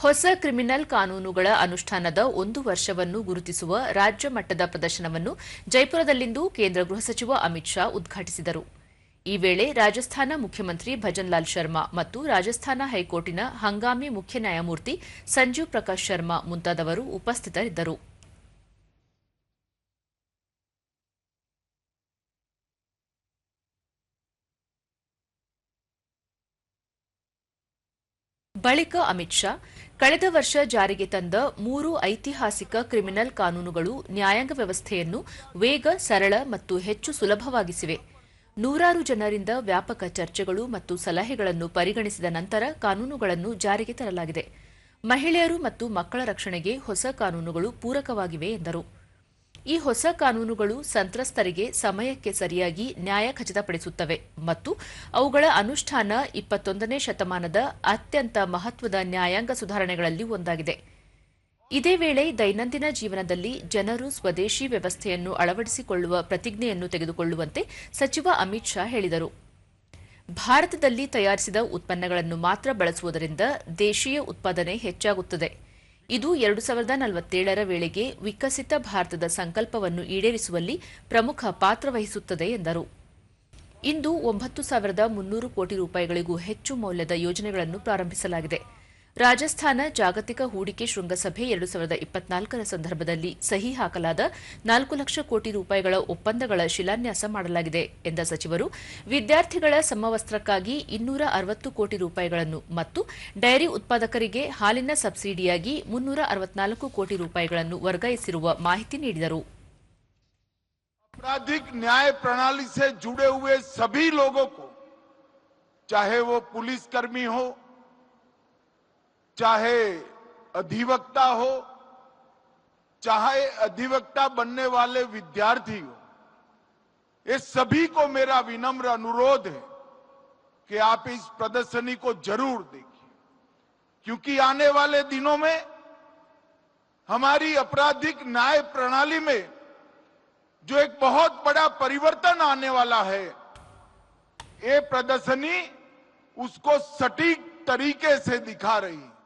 ಹೊಸ ಕ್ರಿಮಿನಲ್ ಕಾನೂನುಗಳ ಅನುಷ್ಠಾನದ ಒಂದು ವರ್ಷವನ್ನು ಗುರುತಿಸುವ ರಾಜ್ಯ ಮಟ್ಟದ ಪ್ರದರ್ಶನವನ್ನು ಜೈಪುರದಲ್ಲಿಂದು ಕೇಂದ್ರ ಗೃಹ ಸಚಿವ ಅಮಿತ್ ಶಾ ಉದ್ಘಾಟಿಸಿದರು. ಈ ವೇಳೆ ರಾಜಸ್ಥಾನ ಮುಖ್ಯಮಂತ್ರಿ ಭಜನ್ಲಾಲ್ ಶರ್ಮಾ ಮತ್ತು ರಾಜಸ್ಥಾನ ಹೈಕೋರ್ಟಿನ ಹಂಗಾಮಿ ಮುಖ್ಯ ನ್ಯಾಯಮೂರ್ತಿ ಸಂಜೀವ್ ಪ್ರಕಾಶ್ ಶರ್ಮಾ ಮುಂತಾದವರು ಉಪಸ್ಥಿತರಿದ್ದರು. ಬಳಿಕ ಅಮಿತ್ ಶಾ ಕಳೆದ ವರ್ಷ ಜಾರಿಗೆ ತಂದ ಮೂರು ಐತಿಹಾಸಿಕ ಕ್ರಿಮಿನಲ್ ಕಾನೂನುಗಳು ನ್ಯಾಯಾಂಗ ವ್ಯವಸ್ಥೆಯನ್ನು ವೇಗ, ಸರಳ ಮತ್ತು ಹೆಚ್ಚು ಸುಲಭವಾಗಿಸಿವೆ. ನೂರಾರು ಜನರಿಂದ ವ್ಯಾಪಕ ಚರ್ಚೆಗಳು ಮತ್ತು ಸಲಹೆಗಳನ್ನು ಪರಿಗಣಿಸಿದ ನಂತರ ಕಾನೂನುಗಳನ್ನು ಜಾರಿಗೆ ತರಲಾಗಿದೆ. ಮಹಿಳೆಯರು ಮತ್ತು ಮಕ್ಕಳ ರಕ್ಷಣೆಗೆ ಹೊಸ ಕಾನೂನುಗಳು ಪೂರಕವಾಗಿವೆ ಎಂದರು. ಈ ಹೊಸ ಕಾನೂನುಗಳು ಸಂತ್ರಸ್ತರಿಗೆ ಸಮಯಕ್ಕೆ ಸರಿಯಾಗಿ ನ್ಯಾಯ ಖಚಿತಪಡಿಸುತ್ತವೆ ಮತ್ತು ಅವುಗಳ ಅನುಷ್ಠಾನ ಇಪ್ಪತ್ತೊಂದನೇ ಶತಮಾನದ ಅತ್ಯಂತ ಮಹತ್ವದ ನ್ಯಾಯಾಂಗ ಸುಧಾರಣೆಗಳಲ್ಲಿ ಒಂದಾಗಿದೆ. ಇದೇ ವೇಳೆ ದೈನಂದಿನ ಜೀವನದಲ್ಲಿ ಜನರು ಸ್ವದೇಶಿ ವ್ಯವಸ್ಥೆಯನ್ನು ಅಳವಡಿಸಿಕೊಳ್ಳುವ ಪ್ರತಿಜ್ಞೆಯನ್ನು ತೆಗೆದುಕೊಳ್ಳುವಂತೆ ಸಚಿವ ಅಮಿತ್ ಶಾ ಹೇಳಿದರು. ಭಾರತದಲ್ಲಿ ತಯಾರಿಸಿದ ಉತ್ಪನ್ನಗಳನ್ನು ಮಾತ್ರ ಬಳಸುವುದರಿಂದ ದೇಶೀಯ ಉತ್ಪಾದನೆ ಹೆಚ್ಚಾಗುತ್ತದೆ. ಇದು ಎರಡು ಸಾವಿರದ ನಲವತ್ತೇಳರ ವೇಳೆಗೆ ವಿಕಸಿತ ಭಾರತದ ಸಂಕಲ್ಪವನ್ನು ಈಡೇರಿಸುವಲ್ಲಿ ಪ್ರಮುಖ ಪಾತ್ರ ವಹಿಸುತ್ತದೆ ಎಂದರು. ಇಂದು ಒಂಬತ್ತು ಸಾವಿರದ ಮುನ್ನೂರು ಕೋಟಿ ರೂಪಾಯಿಗಳಿಗೂ ಹೆಚ್ಚು ಮೌಲ್ಯದ ಯೋಜನೆಗಳನ್ನು ಪ್ರಾರಂಭಿಸಲಾಗಿದೆ. ರಾಜಸ್ಥಾನ ಜಾಗತಿಕ ಹೂಡಿಕೆ ಶೃಂಗಸಭೆ ಎರಡು ಸಾವಿರದ ಇಪ್ಪತ್ನಾಲ್ಕರ ಸಂದರ್ಭದಲ್ಲಿ ಸಹಿ ಹಾಕಲಾದ ನಾಲ್ಕು ಲಕ್ಷ ಕೋಟಿ ರೂಪಾಯಿಗಳ ಒಪ್ಪಂದಗಳ ಶಿಲಾನ್ಯಾಸ ಮಾಡಲಾಗಿದೆ ಎಂದ ಸಚಿವರು ವಿದ್ಯಾರ್ಥಿಗಳ ಸಮವಸ್ತ್ರಕ್ಕಾಗಿ ಇನ್ನೂರ ಅರವತ್ತು ಕೋಟಿ ರೂಪಾಯಿಗಳನ್ನು ಮತ್ತು ಡೈರಿ ಉತ್ಪಾದಕರಿಗೆ ಹಾಲಿನ ಸಬ್ಸಿಡಿಯಾಗಿ ಮುನ್ನೂರ ಅರವತ್ನಾಲ್ಕು ಕೋಟಿ ರೂಪಾಯಿಗಳನ್ನು ವರ್ಗಾಯಿಸಿರುವ ಮಾಹಿತಿ ನೀಡಿದರು आपराधिक न्याय प्रणाली से जुड़े हुए सभी लोगों को चाहे वो पुलिसकर्मी हो चाहे अधिवक्ता हो, चाहे अधिवक्ता बनने वाले विद्यार्थी हो ये सभी को मेरा विनम्र अनुरोध है कि आप इस प्रदर्शनी को ज़रूर देखिए। क्योंकि आने वाले दिनों में हमारी आपराधिक न्याय प्रणाली में जो एक बहुत बड़ा परिवर्तन आने वाला है, ये प्रदर्शनी उसको सटीक तरीके से दिखा रही है।